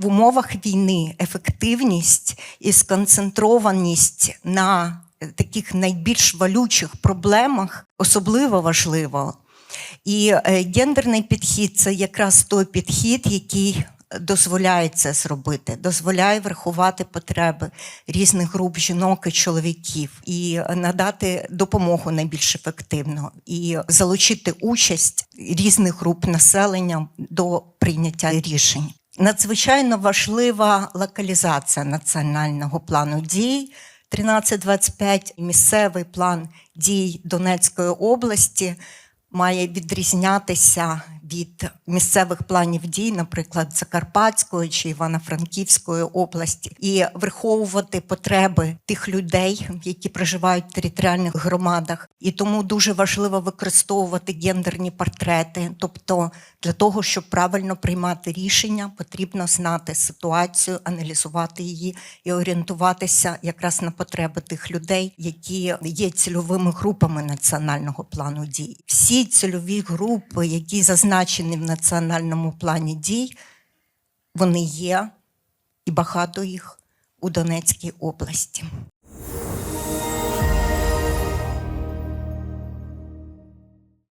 В умовах війни ефективність і сконцентрованість на таких найбільш валючих проблемах особливо важливо. І е, гендерний підхід це якраз той підхід, який дозволяє це зробити, дозволяє врахувати потреби різних груп жінок і чоловіків і надати допомогу найбільш ефективно, і залучити участь різних груп населення до прийняття рішень. Надзвичайно важлива локалізація національного плану дій. 1325 місцевий план дій Донецької області має відрізнятися від місцевих планів дій, наприклад, Закарпатської чи Івано-Франківської області, і враховувати потреби тих людей, які проживають в територіальних громадах. І тому дуже важливо використовувати гендерні портрети. Тобто, для того, щоб правильно приймати рішення, потрібно знати ситуацію, аналізувати її і орієнтуватися якраз на потреби тих людей, які є цільовими групами національного плану дій. Всі цільові групи, які зазначені в національному плані дій, вони є і багато їх у Донецькій області.